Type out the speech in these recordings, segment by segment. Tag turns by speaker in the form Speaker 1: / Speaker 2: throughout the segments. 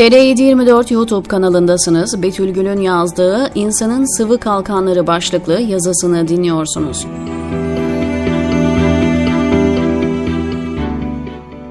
Speaker 1: TR724 YouTube kanalındasınız. Betül Gül'ün yazdığı İnsanın Sıvı Kalkanları başlıklı yazısını dinliyorsunuz.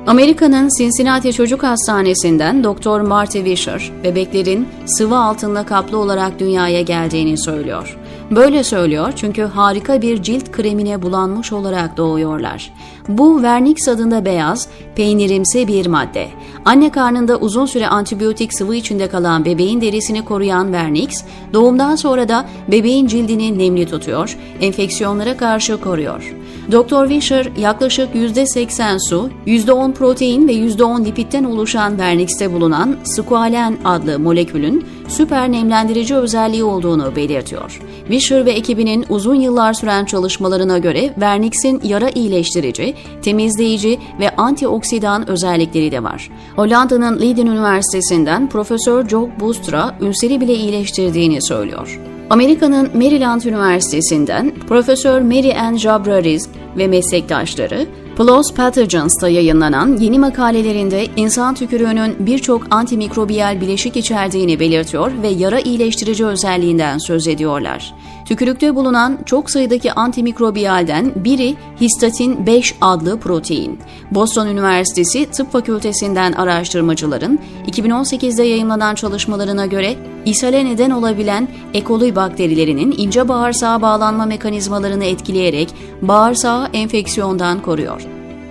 Speaker 1: Amerika'nın Cincinnati Çocuk Hastanesi'nden Doktor Marty Wisher, bebeklerin sıvı altında kaplı olarak dünyaya geldiğini söylüyor. Böyle söylüyor çünkü harika bir cilt kremine bulanmış olarak doğuyorlar. Bu Vernix adında beyaz, peynirimsi bir madde. Anne karnında uzun süre antibiyotik sıvı içinde kalan bebeğin derisini koruyan Vernix, doğumdan sonra da bebeğin cildini nemli tutuyor, enfeksiyonlara karşı koruyor. Dr. Wisher yaklaşık %80 su, %10 protein ve %10 lipitten oluşan Vernix'te bulunan squalen adlı molekülün süper nemlendirici özelliği olduğunu belirtiyor. Wisher ve ekibinin uzun yıllar süren çalışmalarına göre Vernix'in yara iyileştirici, temizleyici ve antioksidan özellikleri de var. Hollanda'nın Leiden Üniversitesi'nden Profesör Jock Boostra ünseri bile iyileştirdiğini söylüyor. Amerika'nın Maryland Üniversitesi'nden Profesör Mary Ann Jabrariz ve meslektaşları PLOS Pathogens"'da yayınlanan yeni makalelerinde insan tükürüğünün birçok antimikrobiyal bileşik içerdiğini belirtiyor ve yara iyileştirici özelliğinden söz ediyorlar. Tükürükte bulunan çok sayıdaki antimikrobiyalden biri histatin 5 adlı protein. Boston Üniversitesi Tıp Fakültesinden araştırmacıların 2018'de yayınlanan çalışmalarına göre ishale neden olabilen E. coli bakterilerinin ince bağırsağa bağlanma mekanizmalarını etkileyerek bağırsağı enfeksiyondan koruyor.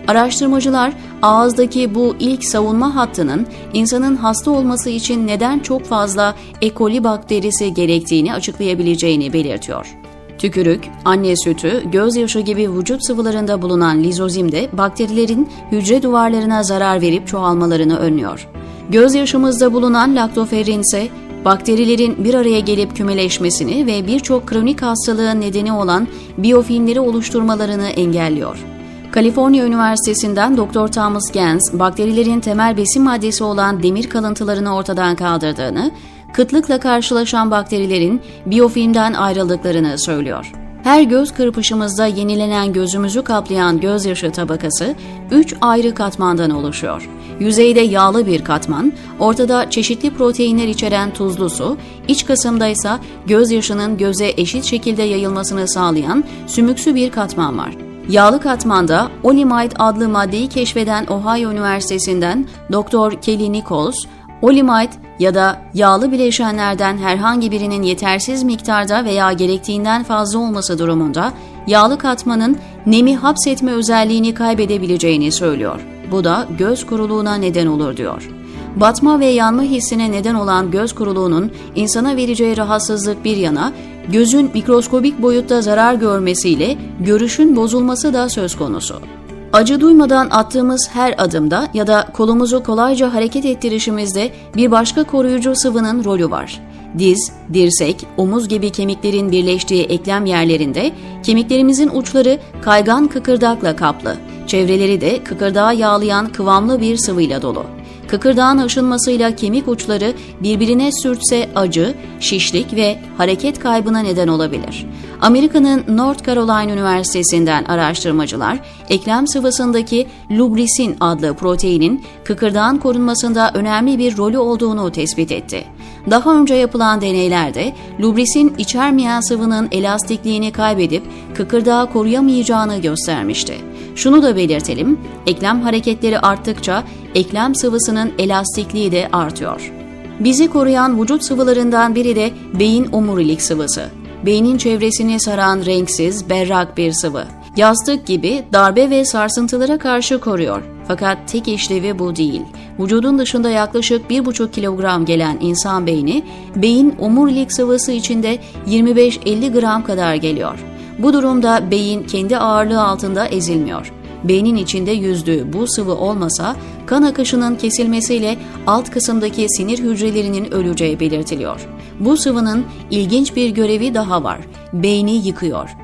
Speaker 1: Araştırmacılar ağızdaki bu ilk savunma hattının insanın hasta olması için neden çok fazla E. coli bakterisi gerektiğini açıklayabileceğini belirtiyor. Tükürük, anne sütü, gözyaşı gibi vücut sıvılarında bulunan lizozim de bakterilerin hücre duvarlarına zarar verip çoğalmalarını önlüyor. Gözyaşımızda bulunan laktoferin ise bakterilerin bir araya gelip kümeleşmesini ve birçok kronik hastalığın nedeni olan biyofilmleri oluşturmalarını engelliyor. Kaliforniya Üniversitesi'nden Dr. Thomas Gens, bakterilerin temel besin maddesi olan demir kalıntılarını ortadan kaldırdığını, kıtlıkla karşılaşan bakterilerin biyofilmden ayrıldıklarını söylüyor. Her göz kırpışımızda yenilenen gözümüzü kaplayan gözyaşı tabakası 3 ayrı katmandan oluşuyor. Yüzeyde yağlı bir katman, ortada çeşitli proteinler içeren tuzlu su, iç kısımda ise gözyaşının göze eşit şekilde yayılmasını sağlayan sümüksü bir katman var. Yağlı katmanda olimide adlı maddeyi keşfeden Ohio Üniversitesi'nden Dr. Kelly Nichols, olimide ya da yağlı bileşenlerden herhangi birinin yetersiz miktarda veya gerektiğinden fazla olması durumunda yağlı katmanın nemi hapsetme özelliğini kaybedebileceğini söylüyor. Bu da göz kuruluğuna neden olur diyor. Batma ve yanma hissine neden olan göz kuruluğunun insana vereceği rahatsızlık bir yana, gözün mikroskobik boyutta zarar görmesiyle görüşün bozulması da söz konusu. Acı duymadan attığımız her adımda ya da kolumuzu kolayca hareket ettirişimizde bir başka koruyucu sıvının rolü var. Diz, dirsek, omuz gibi kemiklerin birleştiği eklem yerlerinde kemiklerimizin uçları kaygan kıkırdakla kaplı. Çevreleri de kıkırdağı yağlayan kıvamlı bir sıvıyla dolu. Kıkırdağın aşınmasıyla kemik uçları birbirine sürtse acı, şişlik ve hareket kaybına neden olabilir. Amerika'nın North Carolina Üniversitesi'nden araştırmacılar, eklem sıvısındaki lubrisin adlı proteinin kıkırdağın korunmasında önemli bir rolü olduğunu tespit etti. Daha önce yapılan deneylerde lubrisin içermeyen sıvının elastikliğini kaybedip kıkırdağı koruyamayacağını göstermişti. Şunu da belirtelim, eklem hareketleri arttıkça eklem sıvısının elastikliği de artıyor. Bizi koruyan vücut sıvılarından biri de beyin omurilik sıvısı. Beynin çevresini saran renksiz, berrak bir sıvı. Yastık gibi darbe ve sarsıntılara karşı koruyor. Fakat tek işlevi bu değil. Vücudun dışında yaklaşık 1,5 kilogram gelen insan beyni, beyin omurilik sıvısı içinde 25-50 gram kadar geliyor. Bu durumda beyin kendi ağırlığı altında ezilmiyor. Beynin içinde yüzdüğü bu sıvı olmasa kan akışının kesilmesiyle alt kısımdaki sinir hücrelerinin öleceği belirtiliyor. Bu sıvının ilginç bir görevi daha var. Beyni yıkıyor.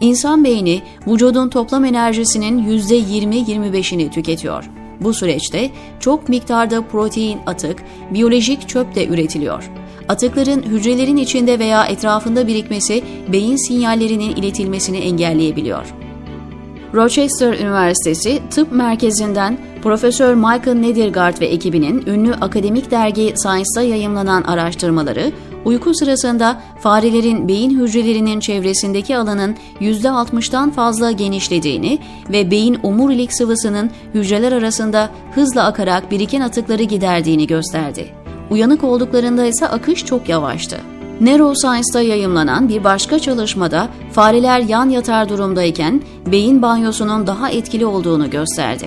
Speaker 1: İnsan beyni vücudun toplam enerjisinin %20-25'ini tüketiyor. Bu süreçte çok miktarda protein atık, biyolojik çöp de üretiliyor. Atıkların hücrelerin içinde veya etrafında birikmesi beyin sinyallerinin iletilmesini engelleyebiliyor. Rochester Üniversitesi Tıp Merkezi'nden Profesör Michael Nedergaard ve ekibinin ünlü akademik dergi Science'da yayımlanan araştırmaları, uyku sırasında farelerin beyin hücrelerinin çevresindeki alanın %60'tan fazla genişlediğini ve beyin omurilik sıvısının hücreler arasında hızla akarak biriken atıkları giderdiğini gösterdi. Uyanık olduklarında ise akış çok yavaştı. Neuroscience'da yayımlanan bir başka çalışmada fareler yan yatar durumdayken beyin banyosunun daha etkili olduğunu gösterdi.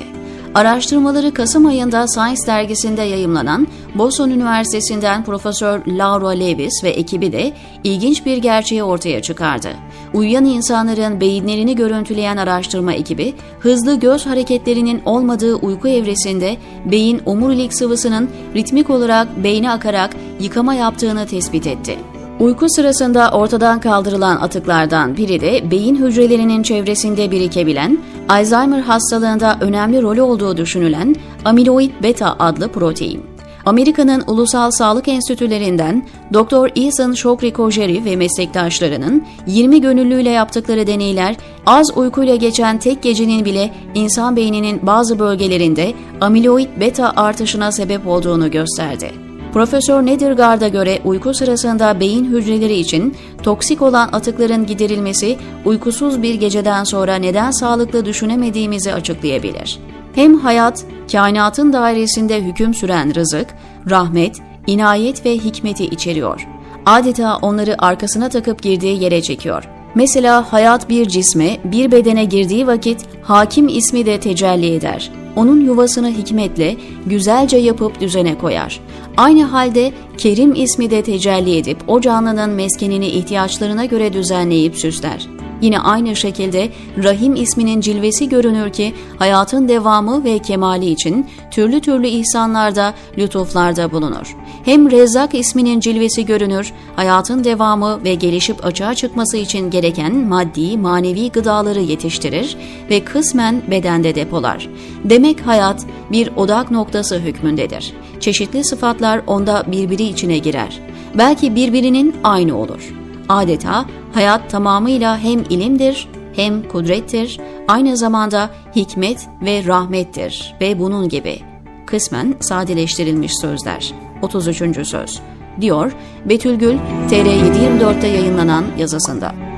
Speaker 1: Araştırmaları Kasım ayında Science dergisinde yayımlanan Boston Üniversitesi'nden Profesör Laura Lewis ve ekibi de ilginç bir gerçeği ortaya çıkardı. Uyuyan insanların beyinlerini görüntüleyen araştırma ekibi, hızlı göz hareketlerinin olmadığı uyku evresinde beyin omurilik sıvısının ritmik olarak beyne akarak yıkama yaptığını tespit etti. Uyku sırasında ortadan kaldırılan atıklardan biri de beyin hücrelerinin çevresinde birikebilen, Alzheimer hastalığında önemli rolü olduğu düşünülen amiloid beta adlı protein. Amerika'nın ulusal sağlık enstitülerinden Dr. Ethan Shokri-Kojeri ve meslektaşlarının 20 gönüllüyle yaptıkları deneyler az uykuyla geçen tek gecenin bile insan beyninin bazı bölgelerinde amiloid beta artışına sebep olduğunu gösterdi. Profesör Nedergaard'a göre uyku sırasında beyin hücreleri için toksik olan atıkların giderilmesi uykusuz bir geceden sonra neden sağlıklı düşünemediğimizi açıklayabilir. Hem hayat, kainatın dairesinde hüküm süren rızık, rahmet, inayet ve hikmeti içeriyor. Adeta onları arkasına takıp girdiği yere çekiyor. Mesela hayat bir cisme, bir bedene girdiği vakit hakim ismi de tecelli eder. Onun yuvasını hikmetle, güzelce yapıp düzene koyar. Aynı halde Kerim ismi de tecelli edip o canlının meskenini ihtiyaçlarına göre düzenleyip süsler. Yine aynı şekilde Rahim isminin cilvesi görünür ki hayatın devamı ve kemali için türlü türlü ihsanlarda, lütuflarda bulunur. Hem Rezzak isminin cilvesi görünür, hayatın devamı ve gelişip açığa çıkması için gereken maddi, manevi gıdaları yetiştirir ve kısmen bedende depolar. Demek hayat bir odak noktası hükmündedir. Çeşitli sıfatlar onda birbiri içine girer. Belki birbirinin aynı olur. Adeta hayat tamamıyla hem ilimdir hem kudrettir, aynı zamanda hikmet ve rahmettir ve bunun gibi. Kısmen sadeleştirilmiş sözler. 33. söz. Diyor Betül Gül, TR724'te yayınlanan yazısında.